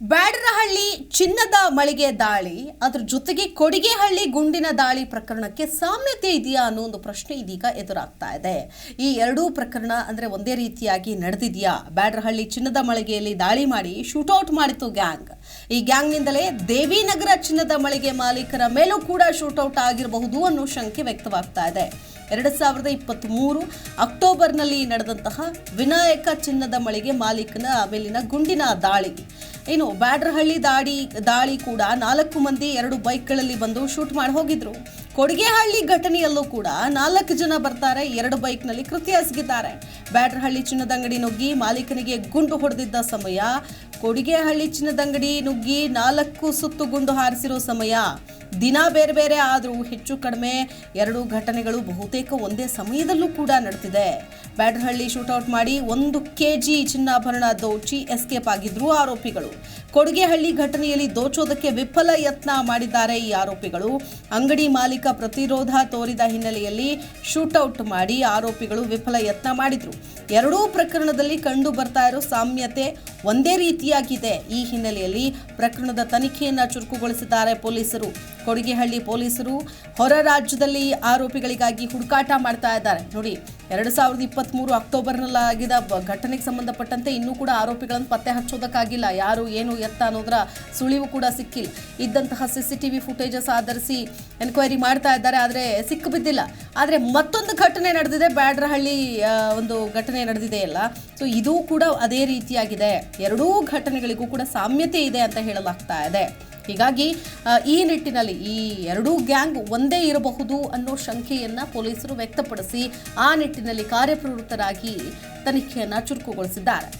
ಬ್ಯಾಡರಹಳ್ಳಿ ಚಿನ್ನದ ಮಳಿಗೆ ದಾಳಿ, ಅದ್ರ ಜೊತೆಗೆ ಕೊಡಿಗೆಹಳ್ಳಿ ಗುಂಡಿನ ದಾಳಿ ಪ್ರಕರಣಕ್ಕೆ ಸಾಮ್ಯತೆ ಇದೆಯಾ ಅನ್ನೋ ಒಂದು ಪ್ರಶ್ನೆ ಇದೀಗ ಎದುರಾಗ್ತಾ ಇದೆ. ಈ ಎರಡೂ ಪ್ರಕರಣ ಅಂದರೆ ಒಂದೇ ರೀತಿಯಾಗಿ ನಡೆದಿದೆಯಾ? ಬ್ಯಾಡರಹಳ್ಳಿ ಚಿನ್ನದ ಮಳಿಗೆಯಲ್ಲಿ ದಾಳಿ ಮಾಡಿ ಶೂಟೌಟ್ ಮಾಡಿತು ಗ್ಯಾಂಗ್. ಈ ಗ್ಯಾಂಗ್ನಿಂದಲೇ ದೇವಿನಗರ ಚಿನ್ನದ ಮಳಿಗೆ ಮಾಲೀಕರ ಮೇಲೂ ಕೂಡ ಶೂಟೌಟ್ ಆಗಿರಬಹುದು ಅನ್ನೋ ಶಂಕೆ ವ್ಯಕ್ತವಾಗ್ತಾ ಇದೆ. ಎರಡು ಸಾವಿರದ ಇಪ್ಪತ್ತ್ ಮೂರು ಅಕ್ಟೋಬರ್ನಲ್ಲಿ ನಡೆದಂತಹ ವಿನಾಯಕ ಚಿನ್ನದ ಮಳಿಗೆ ಮಾಲೀಕನ ಮೇಲಿನ ಗುಂಡಿನ ದಾಳಿ. ಏನು ಬ್ಯಾಡ್ರಹಳ್ಳಿ ದಾಡಿ, ದಾಳಿ ಕೂಡ ನಾಲ್ಕು ಮಂದಿ ಎರಡು ಬೈಕ್ಗಳಲ್ಲಿ ಬಂದು ಶೂಟ್ ಮಾಡಿ ಹೋಗಿದ್ರು. ಕೊಡಿಗೆಹಳ್ಳಿ ಘಟನೆಯಲ್ಲೂ ಕೂಡ ನಾಲ್ಕು ಜನ ಬರ್ತಾರೆ, ಎರಡು ಬೈಕ್ನಲ್ಲಿ ಕೃತ್ಯ ಎಸಗಿದ್ದಾರೆ. ಬ್ಯಾಡ್ರಹಳ್ಳಿ ಚಿನ್ನದ ಅಂಗಡಿ ನುಗ್ಗಿ ಮಾಲೀಕನಿಗೆ ಗುಂಡು ಹೊಡೆದಿದ್ದ ಸಮಯ ಕೊಡಿಗೆಹಳ್ಳಿ ಚಿನ್ನದಂಗಡಿ ನುಗ್ಗಿ ನಾಲ್ಕು ಸುತ್ತು ಗುಂಡು ಹಾರಿಸಿರೋ ಸಮಯ. ದಿನ ಬೇರೆ ಬೇರೆ, ಆದರೂ ಹೆಚ್ಚು ಕಡಿಮೆ. ಎರಡು ಘಟನೆಗಳು ಬಹುತೇಕ ಒಂದೇ ಸಮಯದಲ್ಲೂ ಕೂಡ ನಡೆದಿದೆ. ಬ್ಯಾಡರಹಳ್ಳಿ ಶೂಟೌಟ್ ಮಾಡಿ ಒಂದು ಕೆ ಜಿ ಚಿನ್ನಾಭರಣ ದೋಚಿ ಎಸ್ಕೇಪ್ ಆಗಿದ್ರು ಆರೋಪಿಗಳು. ಕೊಡುಗೆಹಳ್ಳಿ ಘಟನೆಯಲ್ಲಿ ದೋಚೋದಕ್ಕೆ ವಿಫಲ ಯತ್ನ ಮಾಡಿದ್ದಾರೆ ಈ ಆರೋಪಿಗಳು. ಅಂಗಡಿ ಮಾಲೀಕ ಪ್ರತಿರೋಧ ತೋರಿದ ಹಿನ್ನೆಲೆಯಲ್ಲಿ ಶೂಟೌಟ್ ಮಾಡಿ ಆರೋಪಿಗಳು ವಿಫಲ ಯತ್ನ ಮಾಡಿದ್ರು. ಎರಡೂ ಪ್ರಕರಣದಲ್ಲಿ ಕಂಡು ಬರ್ತಾ ಇರೋ ಸಾಮ್ಯತೆ ಒಂದೇ ರೀತಿಯಾಗಿದೆ ಈ ಹಿನ್ನೆಲೆಯಲ್ಲಿ ಪ್ರಕರಣದ ತನಿಖೆಯನ್ನು ಚುರುಕುಗೊಳಿಸಿದ್ದಾರೆ ಪೊಲೀಸರು. ಕೊಡಿಗೆಹಳ್ಳಿ ಪೊಲೀಸರು ಹೊರ ರಾಜ್ಯದಲ್ಲಿ ಆರೋಪಿಗಳಿಗಾಗಿ ಹುಡುಕಾಟ ಮಾಡ್ತಾ ಇದ್ದಾರೆ. ನೋಡಿ, ಎರಡು ಸಾವಿರದ ಇಪ್ಪತ್ತ್ ಮೂರು ಅಕ್ಟೋಬರ್ನಲ್ಲಾಗಿದ್ದ ಘಟನೆಗೆ ಸಂಬಂಧಪಟ್ಟಂತೆ ಇನ್ನೂ ಕೂಡ ಆರೋಪಿಗಳನ್ನು ಪತ್ತೆ ಹಚ್ಚೋದಕ್ಕಾಗಿಲ್ಲ. ಯಾರು, ಏನು ಎತ್ತ ಅನ್ನೋದರ ಸುಳಿವು ಕೂಡ ಸಿಕ್ಕಿಲ್ಲ. ಇದ್ದಂತಹ C C T V footages ಆಧರಿಸಿ ಎನ್ಕ್ವೈರಿ ಮಾಡ್ತಾ ಇದ್ದಾರೆ, ಆದರೆ ಸಿಕ್ಕಿಬಿದ್ದಿಲ್ಲ ಆದರೆ ಮತ್ತೊಂದು ಘಟನೆ ನಡೆದಿದೆ, ಬ್ಯಾಡ್ರಹಳ್ಳಿ ಒಂದು ಘಟನೆ ನಡೆದಿದೆ ಅಲ್ಲ ಸೊ ಇದೂ ಕೂಡ ಅದೇ ರೀತಿಯಾಗಿದೆ. ಎರಡೂ ಘಟನೆಗಳಿಗೂ ಕೂಡ ಸಾಮ್ಯತೆ ಇದೆ ಅಂತ ಹೇಳಲಾಗ್ತಾ ಇದೆ. ಹೀಗಾಗಿ ಈ ನಿಟ್ಟಿನಲ್ಲಿ ಈ ಎರಡೂ ಗ್ಯಾಂಗ್ ಒಂದೇ ಇರಬಹುದು ಅನ್ನೋ ಶಂಕೆಯನ್ನು ಪೊಲೀಸರು ವ್ಯಕ್ತಪಡಿಸಿ ಆ ನಿಟ್ಟಿನಲ್ಲಿ ಕಾರ್ಯಪ್ರವೃತ್ತರಾಗಿ ತನಿಖೆಯನ್ನು ಚುರುಕುಗೊಳಿಸಿದ್ದಾರೆ.